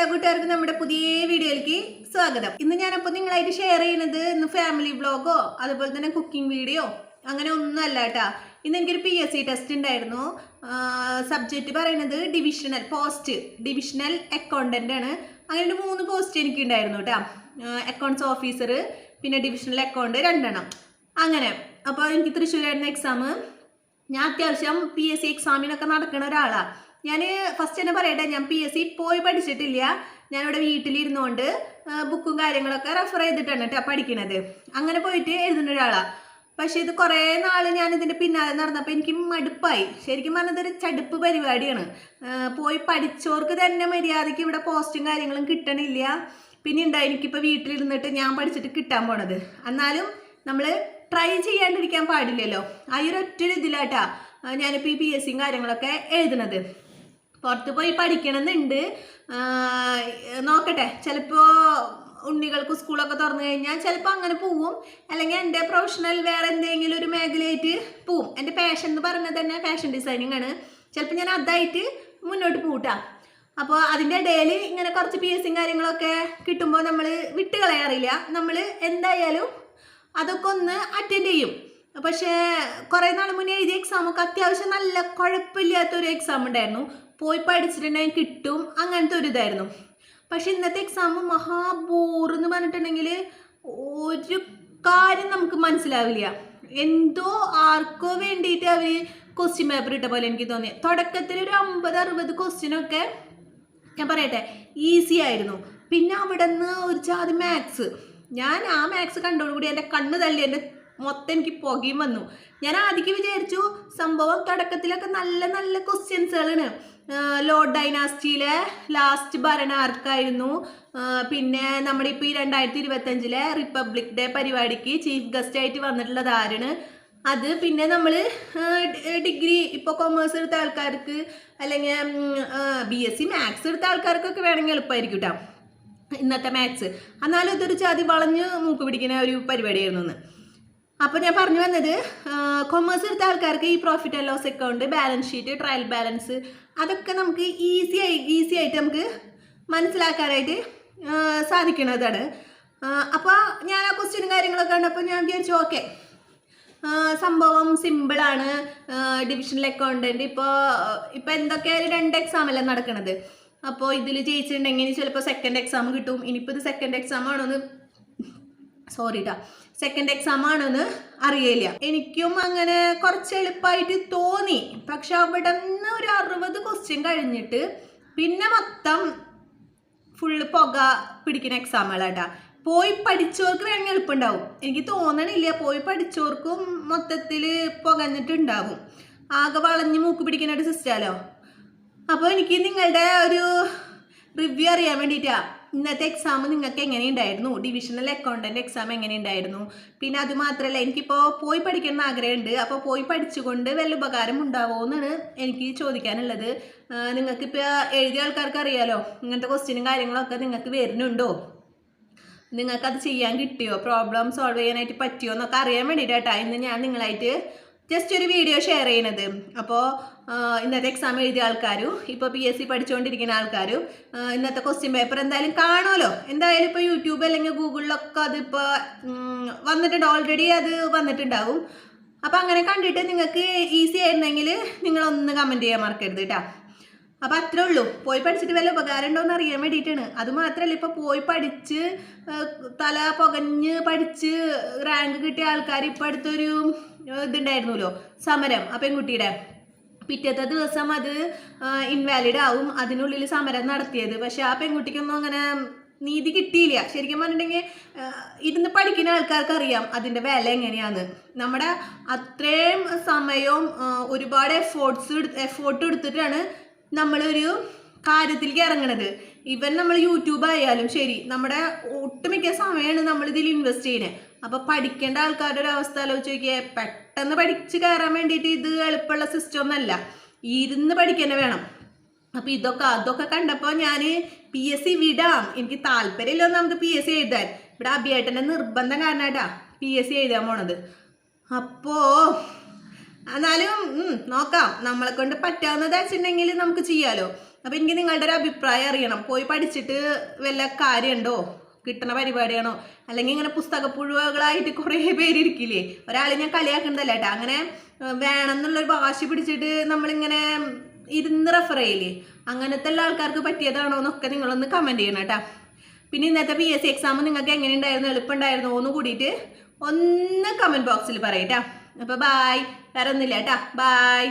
എല്ലാ കൂട്ടുകാർക്ക് നമ്മുടെ പുതിയ വീഡിയോയിലേക്ക് സ്വാഗതം. ഇന്ന് ഞാനപ്പോൾ നിങ്ങളായിട്ട് ഷെയർ ചെയ്യുന്നത് ഇന്ന് ഫാമിലി വ്ളോഗോ അതുപോലെ തന്നെ കുക്കിംഗ് വീഡിയോ അങ്ങനെ ഒന്നും അല്ല കേട്ടാ ഇന്ന് എനിക്കൊരു പി എസ് സി ടെസ്റ്റ് ഉണ്ടായിരുന്നു സബ്ജക്റ്റ് പറയുന്നത് ഡിവിഷണൽ പോസ്റ്റ് ഡിവിഷണൽ അക്കൗണ്ടന്റ് ആണ്. അങ്ങനെ ഒരു മൂന്ന് പോസ്റ്റ് എനിക്ക് ഉണ്ടായിരുന്നു കേട്ടോ അക്കൗണ്ട്സ് ഓഫീസർ പിന്നെ ഡിവിഷണൽ അക്കൗണ്ട് രണ്ടെണ്ണം. അങ്ങനെ അപ്പോൾ എനിക്ക് തൃശ്ശൂരായിരുന്നു എക്സാം ഞാൻ അത്യാവശ്യം പി എസ് സി എക്സാമിനൊക്കെ നടക്കുന്ന ഒരാളാണ് ഞാൻ ഫസ്റ്റ് തന്നെ പറയട്ടെ ഞാൻ പി എസ് സി പോയി പഠിച്ചിട്ടില്ല. ഞാനിവിടെ വീട്ടിലിരുന്നുകൊണ്ട് ബുക്കും കാര്യങ്ങളൊക്കെ റെഫർ ചെയ്തിട്ടാണ് കേട്ടോ പഠിക്കണത്. അങ്ങനെ പോയിട്ട് എഴുതുന്ന ഒരാളാണ് പക്ഷേ ഇത് കുറേ നാൾ ഞാൻ ഇതിന്റെ പിന്നാലെ നടന്നപ്പോൾ എനിക്ക് മടുപ്പായി. ശരിക്കും പറഞ്ഞത് ഒരു ചടുപ്പ് പരിപാടിയാണ്. പോയി പഠിച്ചവർക്ക് തന്നെ മര്യാദയ്ക്ക് ഇവിടെ പോസ്റ്റും കാര്യങ്ങളും കിട്ടണില്ല. പിന്നെ ഉണ്ടായി എനിക്കിപ്പോൾ വീട്ടിലിരുന്നിട്ട് ഞാൻ പഠിച്ചിട്ട് കിട്ടാൻ പോണത്. എന്നാലും നമ്മൾ ട്രൈ ചെയ്യാണ്ടിരിക്കാൻ പാടില്ലല്ലോ. ആ ഒരു ഒറ്റ ഇതിലാട്ടാ ഞാനിപ്പോൾ ഈ പി എസ് സിയും കാര്യങ്ങളൊക്കെ എഴുതണത് പുറത്ത് പോയി പഠിക്കണമെന്നുണ്ട്. നോക്കട്ടെ. ചിലപ്പോൾ ഉണ്ണികൾക്ക് സ്കൂളൊക്കെ തുറന്നു കഴിഞ്ഞാൽ ചിലപ്പോൾ അങ്ങനെ പോവും. അല്ലെങ്കിൽ എന്റെ പ്രൊഫഷണൽ വേറെ എന്തെങ്കിലും ഒരു മേഖലയായിട്ട് പോവും. എന്റെ പാഷൻ എന്ന് പറഞ്ഞത് തന്നെ ഫാഷൻ ഡിസൈനിങ് ആണ്. ചിലപ്പോൾ ഞാൻ അതായിട്ട് മുന്നോട്ട് പോട്ടാ അപ്പോൾ അതിന്റെ ഇടയിൽ ഇങ്ങനെ കുറച്ച് പി എസ് സിയും കാര്യങ്ങളൊക്കെ കിട്ടുമ്പോൾ നമ്മൾ വിട്ട് കളയാറില്ല നമ്മൾ എന്തായാലും അതൊക്കെ ഒന്ന് അറ്റൻഡ് ചെയ്യും. പക്ഷേ കുറേ നാൾ മുന്നേ എഴുതിയ എക്സാമൊക്കെ അത്യാവശ്യം നല്ല കുഴപ്പമില്ലാത്തൊരു എക്സാം ഉണ്ടായിരുന്നു. പോയി പഠിച്ചിട്ടുണ്ടെങ്കിൽ കിട്ടും അങ്ങനത്തെ ഒരു ഇതായിരുന്നു. പക്ഷെ ഇന്നത്തെ എക്സാം മഹാബോർ എന്ന് പറഞ്ഞിട്ടുണ്ടെങ്കിൽ ഒരു കാര്യം നമുക്ക് മനസ്സിലാവില്ല. എന്തോ ആർക്കോ വേണ്ടിയിട്ട് അവർ ക്വസ്റ്റ്യൻ പേപ്പർ ഇട്ട പോലെ എനിക്ക് തോന്നി. തുടക്കത്തിൽ ഒരു അമ്പത് അറുപത് ക്വസ്റ്റ്യനൊക്കെ ഞാൻ പറയട്ടെ ഈസി ആയിരുന്നു. പിന്നെ അവിടെ നിന്ന് ഒരു ചാതി മാത്സ് ഞാൻ ആ മാത്സ് കണ്ടോടുകൂടി എന്റെ കണ്ണ് തള്ളി എന്റെ മൊത്തം എനിക്ക് പുകയും വന്നു. ഞാൻ ആദ്യം വിചാരിച്ചു സംഭവം തുടക്കത്തിലൊക്കെ നല്ല നല്ല ക്വസ്റ്റ്യൻസുകളാണ് ലോർഡ് ഡൈനാസ്റ്റിയിലെ ലാസ്റ്റ് ഭരണ ആർക്കായിരുന്നു? പിന്നെ നമ്മുടെ ഇപ്പോൾ ഈ രണ്ടായിരത്തി ഇരുപത്തഞ്ചിലെ റിപ്പബ്ലിക് ഡേ പരിപാടിക്ക് ചീഫ് ഗസ്റ്റ് ആയിട്ട് വന്നിട്ടുള്ളത് ആരാണ്? അത് പിന്നെ നമ്മൾ ഡിഗ്രി ഇപ്പോൾ കൊമേഴ്സ് എടുത്ത ആൾക്കാർക്ക് അല്ലെങ്കിൽ ബി എസ് സി മാത്സ് എടുത്ത ആൾക്കാർക്കൊക്കെ വേണമെങ്കിൽ എളുപ്പമായിരിക്കും കേട്ടോ ഇന്നത്തെ മാത്സ് എന്നാലും ഇതൊരു ചാതി വളഞ്ഞ് മൂക്ക് പിടിക്കുന്ന ഒരു പരിപാടിയായിരുന്നു എന്ന് അപ്പോൾ ഞാൻ പറഞ്ഞു വന്നത് കൊമേഴ്സ് എടുത്ത ആൾക്കാർക്ക് ഈ profit and loss account balance sheet trial balance അതൊക്കെ നമുക്ക് ഈസി ആയി ഈസി ആയിട്ട് നമുക്ക് മനസ്സിലാക്കാനായിട്ട് സാധിക്കുന്നതാണ് അപ്പോൾ ഞാൻ ആ ക്വസ്റ്റ്യനും കാര്യങ്ങളൊക്കെ കണ്ടപ്പോൾ ഞാൻ വിചാരിച്ചു ഓക്കെ സംഭവം സിമ്പിളാണ് ഡിവിഷണൽ അക്കൗണ്ടന്റ് ഇപ്പോൾ ഇപ്പോൾ എന്തൊക്കെയായാലും രണ്ട് എക്സാം അല്ലേ നടക്കണത്? അപ്പോൾ ഇതിൽ ജയിച്ചിട്ടുണ്ടെങ്കിൽ ചിലപ്പോൾ സെക്കൻഡ് എക്സാം കിട്ടും. ഇനിയിപ്പോൾ ഇത് സെക്കൻഡ് എക്സാം ആണോന്ന് സോറി സെക്കൻഡ് എക്സാം ആണെന്ന് അറിയില്ല. എനിക്കും അങ്ങനെ കുറച്ച് എളുപ്പമായിട്ട് തോന്നി. പക്ഷെ അവിടെ നിന്ന് ഒരു അറുപത് ക്വസ്റ്റ്യൻ കഴിഞ്ഞിട്ട് പിന്നെ മൊത്തം ഫുള്ള് പുക പിടിക്കുന്ന എക്സാമുകളാട്ടാ പോയി പഠിച്ചവർക്ക് വേണമെങ്കിൽ എളുപ്പമുണ്ടാവും എനിക്ക് തോന്നണില്ല. പോയി പഠിച്ചവർക്കും മൊത്തത്തിൽ പുകഞ്ഞിട്ടുണ്ടാവും ആകെ വളഞ്ഞ് മൂക്ക് പിടിക്കുന്ന ഒരു സിസ്റ്റാലോ അപ്പോൾ എനിക്ക് നിങ്ങളുടെ ഒരു റിവ്യൂ അറിയാൻ വേണ്ടിയിട്ടാ ഇന്നത്തെ എക്സാം നിങ്ങൾക്ക് എങ്ങനെയുണ്ടായിരുന്നു? ഡിവിഷണൽ അക്കൗണ്ടന്റ് എക്സാം എങ്ങനെയുണ്ടായിരുന്നു? പിന്നെ അതുമാത്രമല്ല എനിക്കിപ്പോൾ പോയി പഠിക്കണം എന്ന് ആഗ്രഹമുണ്ട്. അപ്പോൾ പോയി പഠിച്ചുകൊണ്ട് വല്ല ഉപകാരം ഉണ്ടാവുമോ എന്നാണ് എനിക്ക് ചോദിക്കാനുള്ളത്. നിങ്ങൾക്കിപ്പോൾ എഴുതിയ ആൾക്കാർക്ക് അറിയാലോ ഇങ്ങനത്തെ ക്വസ്റ്റ്യനും കാര്യങ്ങളൊക്കെ നിങ്ങൾക്ക് വരുന്നുണ്ടോ? നിങ്ങൾക്കത് ചെയ്യാൻ കിട്ടിയോ? പ്രോബ്ലം സോൾവ് ചെയ്യാനായിട്ട് പറ്റിയോ എന്നൊക്കെ അറിയാൻ വേണ്ടിയിട്ടാണ് ഇന്ന് ഞാൻ നിങ്ങളായിട്ട് ജസ്റ്റ് ഒരു വീഡിയോ ഷെയർ ചെയ്യണത്. അപ്പോൾ ഇന്നത്തെ എക്സാം എഴുതിയ ആൾക്കാരും ഇപ്പോൾ പി എസ് സി പഠിച്ചുകൊണ്ടിരിക്കുന്ന ആൾക്കാരും ഇന്നത്തെ ക്വസ്റ്റ്യൻ പേപ്പർ എന്തായാലും കാണുമല്ലോ എന്തായാലും ഇപ്പോൾ യൂട്യൂബ് അല്ലെങ്കിൽ ഗൂഗിളിലൊക്കെ അതിപ്പോൾ വന്നിട്ടുണ്ട്. ഓൾറെഡി അത് വന്നിട്ടുണ്ടാവും. അപ്പോൾ അങ്ങനെ കണ്ടിട്ട് നിങ്ങൾക്ക് ഈസി ആയിരുന്നെങ്കിൽ നിങ്ങളൊന്ന് കമന്റ് ചെയ്യാൻ മറക്കരുത് കേട്ടോ അപ്പം അത്രേ ഉള്ളൂ. പോയി പഠിച്ചിട്ട് വല്ല ഉപകാരം ഉണ്ടോ എന്ന് അറിയാൻ വേണ്ടിയിട്ടാണ്. അത് മാത്രമല്ല ഇപ്പോൾ പോയി പഠിച്ച് തല പുകഞ്ഞ് പഠിച്ച് റാങ്ക് കിട്ടിയ ആൾക്കാർ ഇപ്പോൾ അടുത്തൊരു ഇതുണ്ടായിരുന്നല്ലോ. സമരം. ആ പെൺകുട്ടിയുടെ പിറ്റത്തെ ദിവസം അത് ഇൻവാലിഡ് ആവും. അതിനുള്ളിൽ സമരം നടത്തിയത്. പക്ഷെ ആ പെൺകുട്ടിക്കൊന്നും അങ്ങനെ നീതി കിട്ടിയില്ല. ശരിക്കും പറഞ്ഞിട്ടുണ്ടെങ്കിൽ ഇരുന്ന് പഠിക്കുന്ന ആൾക്കാർക്ക് അറിയാം അതിന്റെ വില എങ്ങനെയാന്ന്. നമ്മുടെ അത്രയും സമയവും ഒരുപാട് എഫോർട്സ് എഫോർട്ട് എടുത്തിട്ടാണ് നമ്മളൊരു കാര്യത്തിലേക്ക് ഇറങ്ങണത്. ഇവൻ നമ്മൾ യൂട്യൂബ് ആയാലും ശരി നമ്മുടെ ഒട്ടുമിക്ക സമയമാണ് നമ്മൾ ഇതിൽ ഇൻവെസ്റ്റ് ചെയ്യുന്നത് അപ്പോൾ പഠിക്കേണ്ട ആൾക്കാരുടെ ഒരു അവസ്ഥ ആലോചിച്ച് നോക്കിയേ പെട്ടെന്ന് പഠിച്ച് കയറാൻ വേണ്ടിയിട്ട് ഇത് എളുപ്പമുള്ള സിസ്റ്റം ഒന്നല്ല ഇരുന്ന് പഠിക്കുന്നത് വേണം. അപ്പോൾ ഇതൊക്കെ അതൊക്കെ കണ്ടപ്പോൾ ഞാൻ പി എസ് സി വിടാം. എനിക്ക് താല്പര്യമില്ല നമുക്ക് പി എസ് സി എഴുതാൻ. ഇവിടെ അഭിയേട്ടന്റെ നിർബന്ധം കാരണമായിട്ടാ പി എസ് സി എഴുതാൻ പോണത്. അപ്പോൾ എന്നാലും നോക്കാം. നമ്മളെ കൊണ്ട് പറ്റാവുന്നത് വെച്ചിട്ടുണ്ടെങ്കിൽ നമുക്ക് ചെയ്യാലോ. അപ്പൊ എനിക്ക് നിങ്ങളുടെ ഒരു അഭിപ്രായം അറിയണം. പോയി പഠിച്ചിട്ട് വല്ല കാര്യമുണ്ടോ കിട്ടണ പരിപാടിയാണോ? അല്ലെങ്കിൽ ഇങ്ങനെ പുസ്തക പുഴുവകളായിട്ട് കുറേ പേരിരിക്കില്ലേ? ഒരാളെ ഞാൻ കളിയാക്കണ്ടല്ല? കേട്ടോ അങ്ങനെ വേണമെന്നുള്ളൊരു വാശി പിടിച്ചിട്ട് നമ്മളിങ്ങനെ ഇരുന്ന് റെഫർ ചെയ്യില്ലേ അങ്ങനത്തെ ഉള്ള ആൾക്കാർക്ക് പറ്റിയതാണോ എന്നൊക്കെ നിങ്ങളൊന്ന് കമന്റ് ചെയ്യണം കേട്ടോ പിന്നെ ഇന്നത്തെ പി എസ് സി എക്സാം നിങ്ങൾക്ക് എങ്ങനെ ഉണ്ടായിരുന്നു എളുപ്പമുണ്ടായിരുന്നോ? എന്ന് കൂടിയിട്ട് ഒന്ന് കമന്റ് ബോക്സിൽ പറയട്ടാ അപ്പോൾ ബായ് വേറെ ഒന്നുമില്ല കേട്ടാ. ബായ്